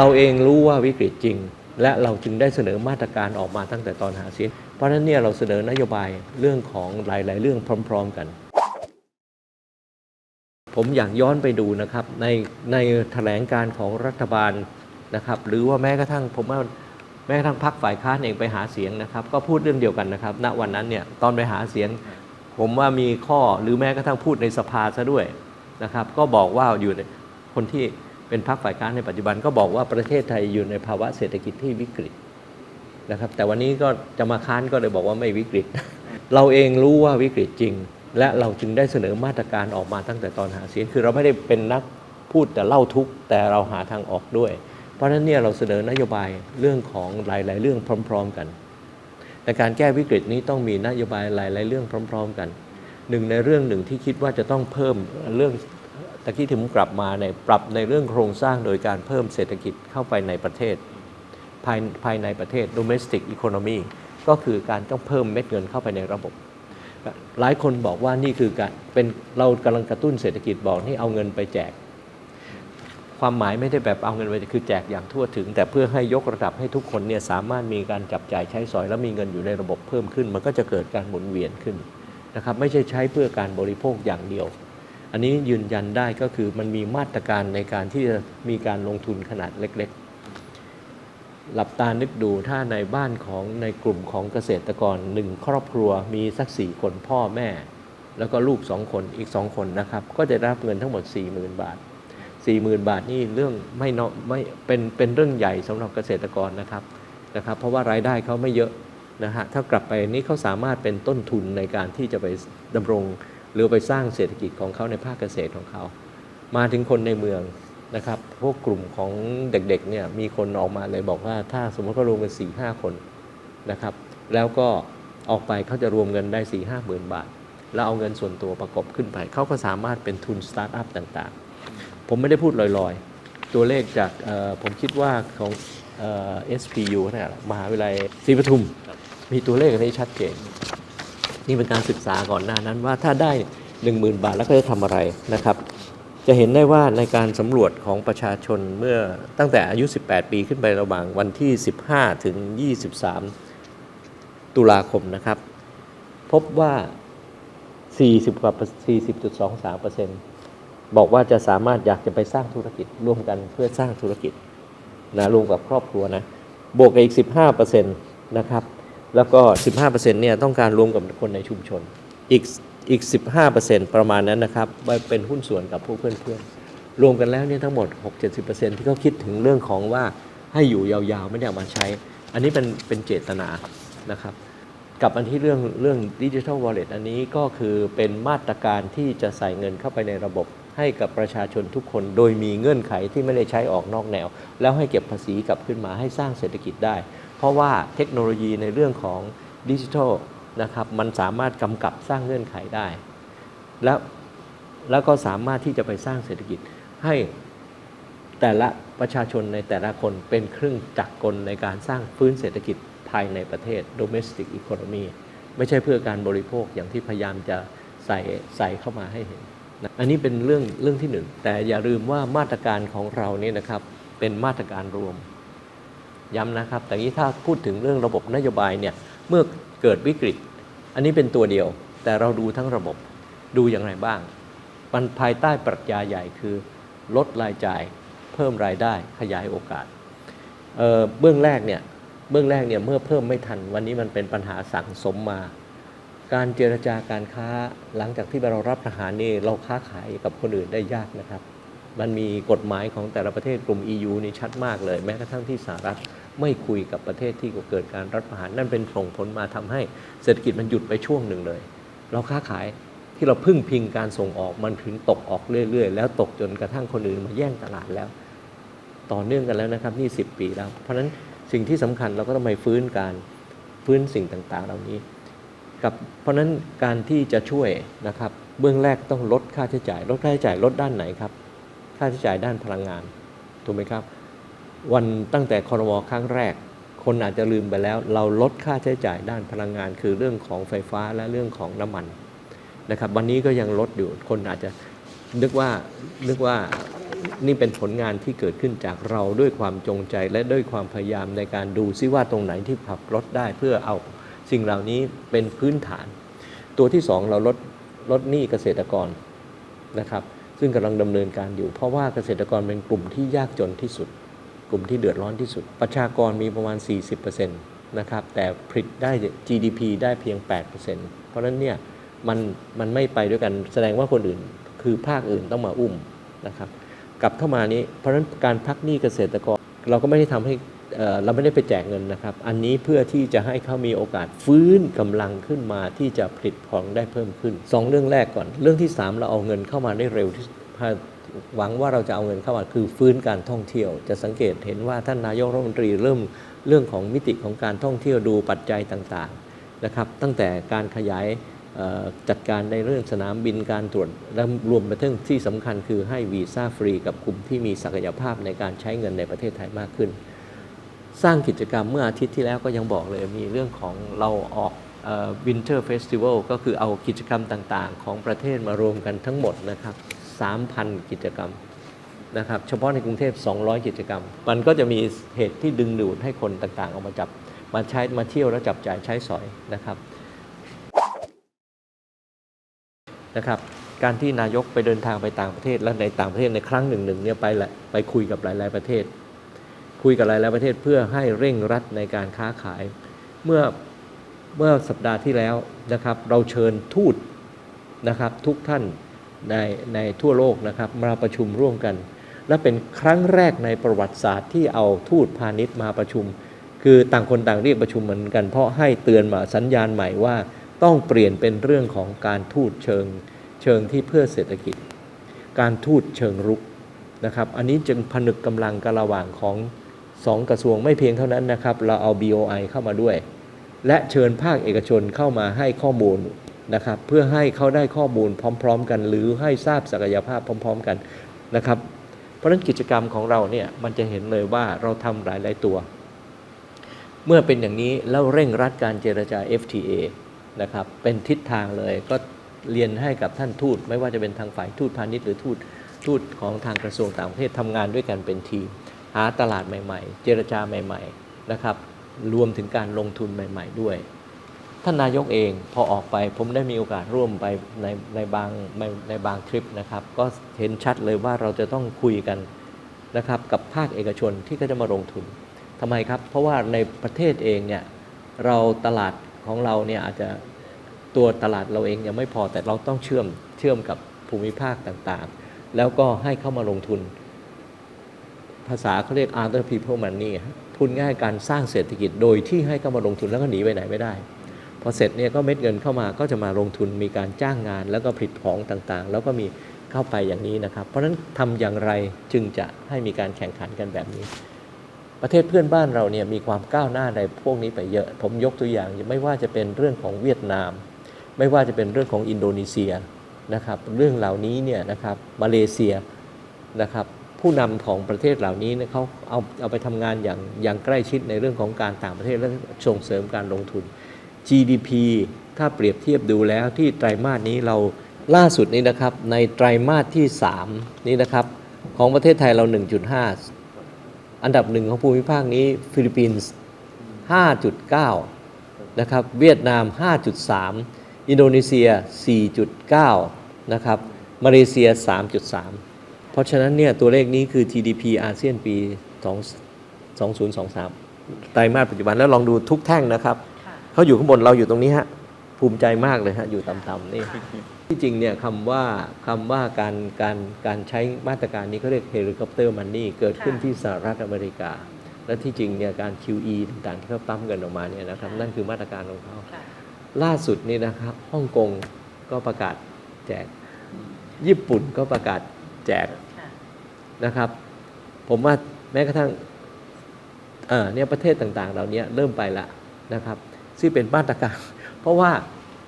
เราเองรู้ว่าวิกฤตจริง และเราจึงได้เสนอมาตรการออกมาตั้งแต่ตอนหาเสียงเพราะฉะนั้นเนี่ยเราเสนอนโยบายเรื่องของหลาย ๆ เรื่องพร้อม ๆ กัน ผมอยากย้อนไปดูนะครับ ในในแถลงการของรัฐบาลนะครับหรือว่าแม้กระทั่งผมว่าแม้กระทั่งพรรคฝ่ายค้านเองไปหาเสียงนะครับ ก็พูดเรื่องเดียวกันนะครับ ณวันนั้นเนี่ยตอนไปหาเสียง ผมว่ามีข้อหรือแม้กระทั่งพูดในสภาซะด้วยนะครับ ก็บอกว่าอยู่ในคนที่ เป็นพรรคฝ่ายค้านในปัจจุบันก็บอกว่าประเทศไทยอยู่ในภาวะเศรษฐกิจที่วิกฤตนะครับ แต่วันนี้ก็จะมาค้านก็เลยบอกว่าไม่วิกฤต เราเองรู้ว่าวิกฤตจริง และเราจึงได้เสนอมาตรการออกมาตั้งแต่ตอนหาเสียงคือเราไม่ได้เป็นนักพูดแต่เล่าทุกแต่เราหาทางออกด้วย เพราะฉะนั้นเนี่ยเราเสนอนโยบายเรื่องของหลาย ๆ เรื่องพร้อม ๆ กันแต่การแก้วิกฤตนี้ต้องมีนโยบายหลาย ๆ เรื่องพร้อม ๆ กันหนึ่งในเรื่องหนึ่งที่คิดว่าจะต้องเพิ่มเรื่อง ตะกี้ถึงกลับมาในปรับในเรื่องโครงสร้างโดยการเพิ่มเศรษฐกิจเข้าไปในประเทศ ภายภายในประเทศ domestic economy ก็คือการต้องเพิ่มเม็ดเงินเข้าไปในระบบ หลายคนบอกว่านี่คือการเป็นเรากำลังกระตุ้นเศรษฐกิจบอกให้เอาเงินไปแจก ความหมายไม่ได้แบบเอาเงินไปคือแจกอย่างทั่วถึง แต่เพื่อให้ยกระดับให้ทุกคนเนี่ยสามารถมีการจับจ่ายใช้สอย และมีเงินอยู่ในระบบเพิ่มขึ้น มันก็จะเกิดการหมุนเวียนขึ้นนะครับไม่ใช่ใช้เพื่อการบริโภคอย่างเดียว อันนี้ยืนยันได้ก็คือมันมีมาตรการในการที่จะมีการลงทุนขนาดเล็กๆ หลับตานึกดูถ้าในบ้านของในกลุ่มของเกษตรกรหนึ่งครอบครัวมีสักสี่คนพ่อแม่ แล้วก็ลูกสองคนอีกสองคนนะครับ ก็จะรับเงินทั้งหมด 40,000 บาท 40,000 บาทนี่เรื่องไม่เนาะไม่เป็นเป็นเรื่องใหญ่สำหรับเกษตรกรนะครับนะครับ เพราะว่ารายได้เขาไม่เยอะนะฮะถ้ากลับไปนี่เขาสามารถเป็นต้นทุนในการที่จะไปดำรง หรือไปสร้างเศรษฐกิจของเขาในภาคเกษตรของเขา มาถึงคนในเมืองนะครับ พวกกลุ่มของเด็กๆเนี่ยมีคนออกมาเลยบอกว่าถ้าสมมติเขารวมกัน4ี่ห้าคนนะครับ แล้วก็ออกไปเขาจะรวมเงินได้4ี่ห้าหมื่นบาท แล้วเอาเงินส่วนตัวประกอบขึ้นไป เขาก็สามารถเป็นทุนสตาร์ทอัพต่างๆ ผมไม่ได้พูดลอยๆ ตัวเลขจากผมคิดว่าของเอ SPU นี่ยมหาวิทยาลัยศรีปทุม มีตัวเลขอันนี้ชัดเจน นี่เป็นการศึกษาก่อนหน้านั้นว่าถ้าได้ 10,000 บาทแล้วก็จะทำอะไรนะครับ จะเห็นได้ว่าในการสำรวจของประชาชนเมื่อตั้งแต่อายุ 18 ปีขึ้นไประหว่างวันที่ 15 ถึง 23 ตุลาคมนะครับ พบว่า 40กว่า40.23เปอร์เซ็นต์บอกว่าจะสามารถอยากจะไปสร้างธุรกิจร่วมกันเพื่อสร้างธุรกิจนะรวมกับครอบครัวนะบวกกับอีก 15เปอร์เซ็นต์นะครับ แล้วก็ 15%เนี่ยต้องการรวมกับคนในชุมชน อีกอีก 15%ประมาณนั้นนะครับไปเป็นหุ้นส่วนกับพวกเพื่อนๆ รวมกันแล้วเนี่ยทั้งหมด 6-70%ที่เขาคิดถึงเรื่องของว่าให้อยู่ยาวๆ ไม่ได้เอามาใช้ อันนี้เป็นเป็นเจตนานะครับกับมาที่เรื่องเรื่องดิจิทัลวอลเล็ตอันนี้ก็คือเป็นมาตรการที่จะใส่เงินเข้าไปในระบบให้กับประชาชนทุกคน โดยมีเงื่อนไขที่ไม่ได้ใช้ออกนอกแนว แล้วให้เก็บภาษีกลับขึ้นมาให้สร้างเศรษฐกิจได้ เพราะว่าเทคโนโลยีในเรื่องของดิจิทัลนะครับมันสามารถกำกับสร้างเงื่อนไขได้ แล้วแล้วก็สามารถที่จะไปสร้างเศรษฐกิจให้แต่ละประชาชนในแต่ละคนเป็นเครื่องจักรกลในการสร้างฟื้นเศรษฐกิจภายในประเทศ domestic economy ไม่ใช่เพื่อการบริโภคอย่างที่พยายามจะใส่ใส่เข้ามาให้เห็นนะอันนี้เป็นเรื่องเรื่องที่หนึ่งแต่อย่าลืมว่ามาตรการของเรานี่นะครับเป็นมาตรการรวม ย้ำนะครับ แต่นี้ถ้าพูดถึงเรื่องระบบนโยบายเนี่ย เมื่อเกิดวิกฤต อันนี้เป็นตัวเดียว แต่เราดูทั้งระบบ ดูอย่างไรบ้าง มันภายใต้ปรัชญาใหญ่คือ ลดรายจ่าย เพิ่มรายได้ ขยายโอกาสเเบื้องแรกเนี่ย เบื้องแรกเนี่ย เมื่อเพิ่มไม่ทัน วันนี้มันเป็นปัญหาสั่งสมมา การเจรจาการค้า หลังจากที่เรารับทหารนี่ เราค้าขายกับคนอื่นได้ยากนะครับ มันมีกฎหมายของแต่ละประเทศกลุ่ม EU นี่ชัดมากเลย แม้กระทั่งที่สหรัฐไม่คุยกับประเทศที่เกิดการรัฐประหารนั่นเป็นส่งผลมาทำให้เศรษฐกิจมันหยุดไปช่วงหนึ่งเลย เราค้าขายที่เราพึ่งพิงการส่งออกมันถึงตกออกเรื่อย ๆ แล้วตกจนกระทั่งคนอื่นมาแย่งตลาดแล้ว ต่อเนื่องกันแล้วนะครับนี่สิปีแล้ว เพราะฉะนั้นสิ่งที่สำคัญเราก็ต้องไปฟื้นการฟื้นสิ่งต่างๆ เหล่านี้กับเพราะฉะนั้นการที่จะช่วยนะครับเบื้องแรกต้องลดค่าใช้จ่าย ลดค่าใช้จ่ายลดด้านไหนครับ ค่าใช้จ่ายด้านพลังงานถูกไหมครับ วันตั้งแต่คอรมอครั้งแรก คนอาจจะลืมไปแล้ว เราลดค่าใช้จ่ายด้านพลังงาน คือเรื่องของไฟฟ้าและเรื่องของน้ำมันนะครับ วันนี้ก็ยังลดอยู่คนอาจจะนึกว่านึกว่านี่เป็นผลงานที่เกิดขึ้นจากเราด้วยความจงใจและด้วยความพยายามในการดูซิว่าตรงไหนที่ขับลดได้เพื่อเอาสิ่งเหล่านี้เป็นพื้นฐาน ตัวที่สองเราลดลดหนี้เกษตรกรนะครับ ซึ่งกำลังดำเนินการอยู่ เพราะว่าเกษตรกรเป็นกลุ่มที่ยากจนที่สุด กลุ่มที่เดือดร้อนที่สุด ประชากรมีประมาณ 40%นะครับแต่ผลิตได้ GDP ได้เพียง 8%เพราะฉะนั้นเนี่ยมันมันไม่ไปด้วยกันแสดงว่าคนอื่น คือภาคอื่นต้องมาอุ้มนะครับกลับเข้ามานี้เพราะฉะนั้นการพักหนี้เกษตรกร เราก็ไม่ได้ทำให้ เราไม่ได้ไปแจกเงินนะครับ อันนี้เพื่อที่จะให้เขามีโอกาสฟื้นกำลังขึ้นมาที่จะผลิตของได้เพิ่มขึ้นสองเรื่องแรกก่อน เรื่องที่สามเราเอาเงินเข้ามาได้เร็วที่หวังว่าเราจะเอาเงินเข้ามาคือฟื้นการท่องเที่ยว จะสังเกตเห็นว่าท่านนายกรัฐมนตรีเริ่มเรื่องของมิติของการท่องเที่ยวดูปัจจัยต่างๆนะครับตั้งแต่การขยายจัดการในเรื่องสนามบินการตรวจและรวมไปถึงที่สำคัญคือให้วีซ่าฟรีกับกลุ่มที่มีศักยภาพในการใช้เงินในประเทศไทยมากขึ้น สร้างกิจกรรมเมื่ออาทิตย์ที่แล้วก็ยังบอกเลยมีเรื่องของเราออกวินเทอร์เฟสติวัลก็คือเอากิจกรรมต่างๆ ของประเทศมารวมกันทั้งหมดนะครับ 3,000 กิจกรรมนะครับเฉพาะในกรุงเทพ 200 กิจกรรม มันก็จะมีเหตุที่ดึงดูดให้คนต่างๆ ออกมาจับมาใช้มาเที่ยวแล้วจับจ่ายใช้สอยนะครับนะครับการที่นายกไปเดินทางไปต่างประเทศและในต่างประเทศในครั้งหนึ่งหนึ่งเนี่ยไปแหละไปคุยกับหลาย ๆประเทศ คุยกับหลาย ๆ ประเทศเพื่อให้เร่งรัดในการค้าขาย เมื่อเมื่อสัปดาห์ที่แล้วนะครับเราเชิญทูตนะครับทุกท่านในในทั่วโลกนะครับมาประชุมร่วมกัน และเป็นครั้งแรกในประวัติศาสตร์ที่เอาทูตพาณิชย์มาประชุม คือต่างคนต่างเรียกประชุมเหมือนกัน เพราะให้เตือนมาสัญญาณใหม่ว่าต้องเปลี่ยนเป็นเรื่องของการทูตเชิงเชิงที่เพื่อเศรษฐกิจ การทูตเชิงรุกนะครับ อันนี้จึงผนึกกำลังกันระหว่างของ สองกระทรวงไม่เพียงเท่านั้นนะครับ เราเอา BOI เข้ามาด้วย และเชิญภาคเอกชนเข้ามาให้ข้อมูลนะครับเพื่อให้เขาได้ข้อมูลพร้อม ๆ กัน หรือให้ทราบศักยภาพพร้อม ๆ กันนะครับ เพราะฉะนั้นกิจกรรมของเราเนี่ยมันจะเห็นเลยว่าเราทำหลาย ๆ ตัว เมื่อเป็นอย่างนี้แล้วเร่งรัดการเจรจา FTA นะครับเป็นทิศทางเลยก็เรียนให้กับท่านทูต ไม่ว่าจะเป็นทางฝ่ายทูตพาณิชย์หรือทูตทูตของทางกระทรวงต่างประเทศทำงานด้วยกันเป็นทีม หาตลาดใหม่ ๆ เจรจาใหม่ ๆ นะครับ รวมถึงการลงทุนใหม่ ๆ ด้วย ท่านนายกเองพอออกไปผมได้มีโอกาสร่วมไปในในบางในในบางทริปนะครับ ก็เห็นชัดเลยว่าเราจะต้องคุยกันนะครับกับภาคเอกชนที่ก็จะมาลงทุนทำไมครับ เพราะว่าในประเทศเองเนี่ยเราตลาดของเราเนี่ยอาจจะตัวตลาดเราเองยังไม่พอแต่เราต้องเชื่อมเชื่อมกับภูมิภาคต่างๆ แล้วก็ให้เข้ามาลงทุน ภาษาเขาเรียก other people money ฮะพูดง่ายการสร้างเศรษฐกิจโดยที่ให้เข้ามาลงทุนแล้วก็หนีไปไหนไม่ได้ พอเสร็จเนี่ยก็เม็ดเงินเข้ามาก็จะมาลงทุนมีการจ้างงาน แล้วก็ผลิตของต่างๆ แล้วก็มีเข้าไปอย่างนี้นะครับ เพราะฉะนั้นทำอย่างไรจึงจะให้มีการแข่งขันกันแบบนี้ ประเทศเพื่อนบ้านเราเนี่ยมีความก้าวหน้าในพวกนี้ไปเยอะ ผมยกตัวอย่างไม่ว่าจะเป็นเรื่องของเวียดนาม ไม่ว่าจะเป็นเรื่องของอินโดนีเซียนะครับ เรื่องเหล่านี้เนี่ยนะครับมาเลเซียนะครับ ผู้นำของประเทศเหล่านี้เนี่ยเขาเอาเอาไปทำงานอย่างอย่างใกล้ชิดในเรื่องของการต่างประเทศและส่งเสริมการลงทุน GDP ถ้าเปรียบเทียบดูแล้วที่ไตรมาสนี้เราล่าสุดนี้นะครับในไตรมาสที่ 3 นี้นะครับ ของประเทศไทยเรา 1.5 อันดับหนึ่งของภูมิภาคนี้ฟิลิปปินส์ 5.9 นะครับ เวียดนาม 5.3 อินโดนีเซีย 4.9 นะครับ มาเลเซีย 3.3 เพราะฉะนั้นเนี่ยตัวเลขนี้คือ GDP อาเซียนปี2 2023 ไตรมาสปัจจุบันแล้วลองดูทุกแท่งนะครับค่ะเขาอยู่ข้างบนเราอยู่ตรงนี้ฮะภูมิใจมากเลยฮะอยู่ต่ำๆนี่ที่จริงเนี่ยคำว่าคำว่าการการการใช้มาตรการนี้เขาเรียกเฮลิคอปเตอร์มันนี่เกิดขึ้นค่ะที่สหรัฐอเมริกา และที่จริงเนี่ยการ QE ต่างๆที่เขาปั๊มกันออกมาเนี่ยนะครับค่ะนั่นคือมาตรการของเขาค่ะล่าสุดนี่นะครับฮ่องกงก็ประกาศแจก ญี่ปุ่นก็ประกาศแจกค่ะ นะครับ ผมว่าแม้กระทั่งเออเนี่ยประเทศต่างๆ เหล่านี้เริ่มไปละนะครับซึ่งเป็นมาตรการเพราะว่า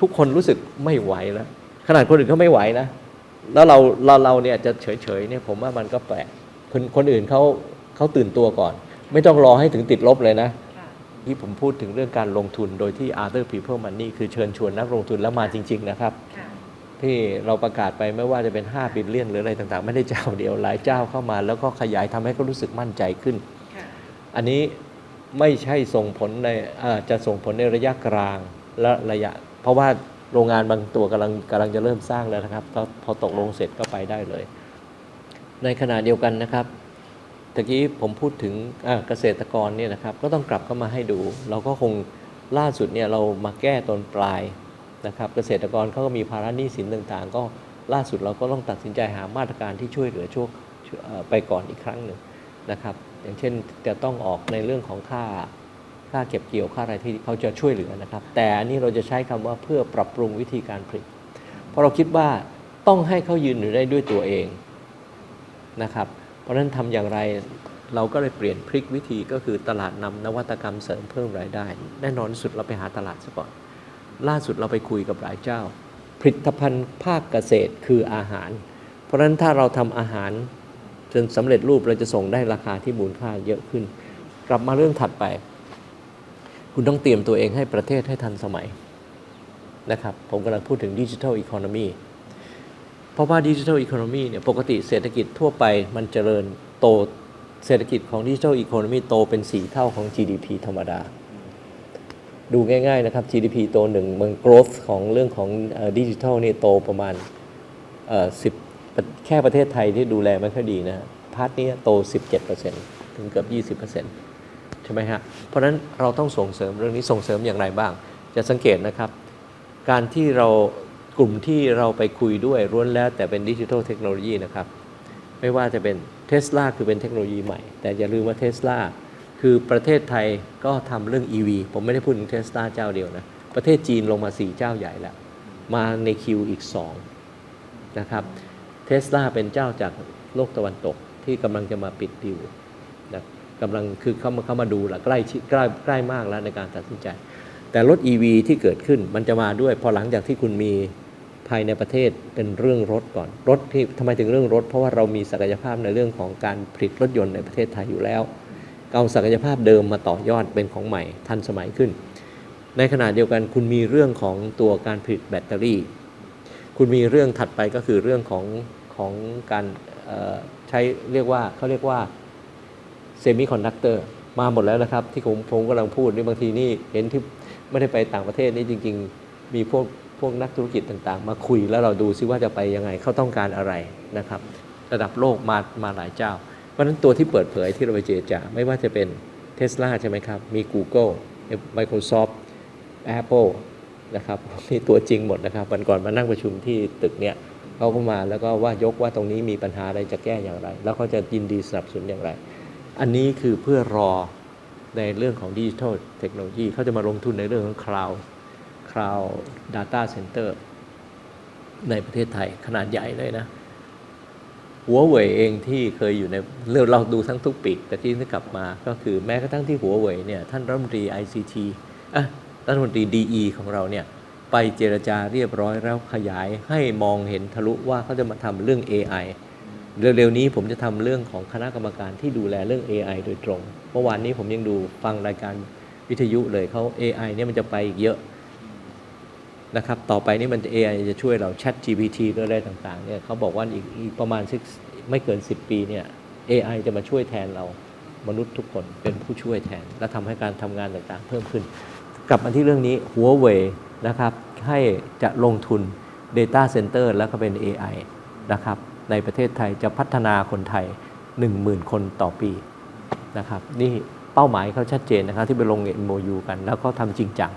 ทุกคนรู้สึกไม่ไหวแล้ว ขนาดคนอื่นเขาไม่ไหวนะ แล้วเราเราเราเนี่ยจะเฉยๆเนี่ยผมว่ามันก็แปลกคนคนอื่นเขาเขาตื่นตัวก่อน ไม่ต้องรอให้ถึงติดลบเลยนะค่ะที่ผมพูดถึงเรื่องการลงทุนโดยที่ other people money คือเชิญชวนนักลงทุนแล้วมาจริง ๆ นะครับค่ะผ ที่เราประกาศไปไม่ว่าจะเป็น5บิลเลียนหรืออะไรต่างๆ ไม่ได้เจ้าเดียวหลายเจ้าเข้ามา แล้วก็ขยายทำให้เขารู้สึกมั่นใจขึ้นค่ะอันนี้ไม่ใช่ส่งผลในเอ่อจะส่งผลในระยะกลางและระยะ เพราะว่าโรงงานบางตัวกำลังกำลังจะเริ่มสร้างแล้วนะครับ ก็พอตกลงเสร็จก็ไปได้เลย ในขณะเดียวกันนะครับตะกี้ผมพูดถึงอ่าเกษตรกรเนี่ยนะครับ ก็ต้องกลับเข้ามาให้ดู เราก็คงล่าสุดเนี่ยเรามาแก้ตอนปลาย นะครับเกษตรกรเขาก็มีภาระหนี้สินต่างๆ ก็ล่าสุดเราก็ต้องตัดสินใจหามาตรการที่ช่วยเหลือช่วช่วยไปก่อนอีกครั้งหนึ่งนะครับ อย่างเช่นจะต้องออกในเรื่องของค่าค่าเก็บเกี่ยวค่าอะไรที่เขาจะช่วยเหลือนะครับ แต่อันนี้เราจะใช้คำว่าเพื่อปรับปรุงวิธีการผลิตเพราะเราคิดว่าต้องให้เขายืนอยู่ได้ด้วยตัวเองนะครับ เพราะฉะนั้นทำอย่างไรเราก็เลยเปลี่ยนพลิกวิธีก็คือตลาดนำนวัตกรรมเสริมเพิ่มรายได้ แน่นอนสุดเราไปหาตลาดซะก่อน ล่าสุดเราไปคุยกับหลายเจ้า ผลิตภัณฑ์ภาคเกษตรคืออาหาร เพราะฉะนั้นถ้าเราทำอาหารจนสำเร็จรูปเราจะส่งได้ราคาที่มูลค่าเยอะขึ้น กลับมาเรื่องถัดไป คุณต้องเตรียมตัวเองให้ประเทศให้ทันสมัยนะครับผมกำลังพูดถึงดิจิทัลอีโคโนมีเพราะว่าดิจิทัลอีโคโนมีเนี่ยปกติเศรษฐกิจทั่วไปมันเจริญโตเศรษฐกิจของดิจิทัลอีโคโนมีโตเป็น 4 เท่าของ GDP ธรรมดา ดูง่ายๆนะครับ GDP โตหนึ่งมัน growth ของเรื่องของดิจิทัลนี่โตประมาณเอ่อ10แค่ประเทศไทยที่ดูแลไม่ค่อยดีนะพาร์ทนี้โต 17%ถึงเกือบ 20%ใช่ไหมฮะ เพราะฉะนั้นเราต้องส่งเสริมเรื่องนี้ส่งเสริมอย่างไรบ้าง จะสังเกตนะครับ การที่เรากลุ่มที่เราไปคุยด้วยล้วนแล้วแต่เป็นดิจิทัลเทคโนโลยีนะครับ ไม่ว่าจะเป็นเทสลาคือเป็นเทคโนโลยีใหม่ แต่อย่าลืมว่าเทสลา คือประเทศไทยก็ทำเรื่อง EV ผมไม่ได้พูดถึงเทสลาเจ้าเดียวนะ ประเทศจีนลงมา 4 เจ้าใหญ่แล้ว มาในคิวอีก 2 นะครับเทสลาเป็นเจ้าจากโลกตะวันตกที่กำลังจะมาปิดดิวนะกำลังคือเข้ามาเข้ามาดูและใกล้ชิดใกล้ใกล้มากแล้วในการตัดสินใจ แต่รถ EV ที่เกิดขึ้นมันจะมาด้วย พอหลังจากที่คุณมีภายในประเทศเป็นเรื่องรถก่อน รถที่ทำไมถึงเรื่องรถ เพราะว่าเรามีศักยภาพในเรื่องของการผลิตรถยนต์ในประเทศไทยอยู่แล้ว เอาศักยภาพเดิมมาต่อยอดเป็นของใหม่ทันสมัยขึ้น ในขณะเดียวกันคุณมีเรื่องของตัวการผลิตแบตเตอรี่ คุณมีเรื่องถัดไปก็คือเรื่องของของการใช้เรียกว่าเขาเรียกว่าเซมิคอนดักเตอร์มาหมดแล้วนะครับ ที่ผมผมกำลังพูดนี่บางทีนี่เห็นที่ไม่ได้ไปต่างประเทศนี่จริง ๆ มีพวกพวกนักธุรกิจต่างๆ มาคุยแล้วเราดูซิว่าจะไปยังไงเขาต้องการอะไรนะครับ ระดับโลกมามาหลายเจ้า เพราะฉะนั้นตัวที่เปิดเผยที่เราไปเจรจาไม่ว่าจะเป็น Tesla ใช่ไหมครับ มี Google Microsoft Apple นะครับนี่ตัวจริงหมดนะครับวันก่อนมานั่งประชุมที่ตึกเนี่ยเขาก็มาแล้วก็ว่ายกว่าตรงนี้มีปัญหาอะไรจะแก้อย่างไร แล้วเขาจะยินดีสนับสนุนอย่างไร อันนี้คือเพื่อรอในเรื่องของดิจิทัลเทคโนโลยีเขาจะมาลงทุนในเรื่องของ Cloud Cloud Data Center ในประเทศไทยขนาดใหญ่เลยนะ หัวเว่ยเองที่เคยอยู่ในเรื่องเราดูทั้งทุกปีกแต่ที่นึกกลับมาก็คือแม้กระทั่งที่หัวเว่ยเนี่ยท่านรัฐมนตรี ICT อะรัฐมนตรี DE ของเราเนี่ยไปเจรจาเรียบร้อยแล้วขยายให้มองเห็นทะลุว่าเขาจะมาทำเรื่อง AI เร็วๆนี้ผมจะทำเรื่องของคณะกรรมการที่ดูแลเรื่อง AI โดยตรง เมื่อวานนี้ผมยังดูฟังรายการวิทยุเลยเขา AI เนี่ยมันจะไปอีกเยอะ นะครับต่อไปนี่มัน AI จะช่วยเรา Chat GPT ด้วยอะไรต่างๆเนี่ยเขาบอกว่าอีกอีกประมาณไม่เกิน 10 ปีเนี่ย AI จะมาช่วยแทนเรามนุษย์ทุกคนเป็นผู้ช่วยแทน และทำให้การทำงานต่างๆ เพิ่มขึ้น กลับมาที่เรื่องนี้หัวเว่ยนะครับให้จะลงทุน Data Center แล้วก็เป็น AI นะครับในประเทศไทยจะพัฒนาคนไทย 10,000 คนต่อปีนะครับนี่เป้าหมายเขาชัดเจนนะครับที่ไปลง MOU กัน แล้วก็ทำจริงจัง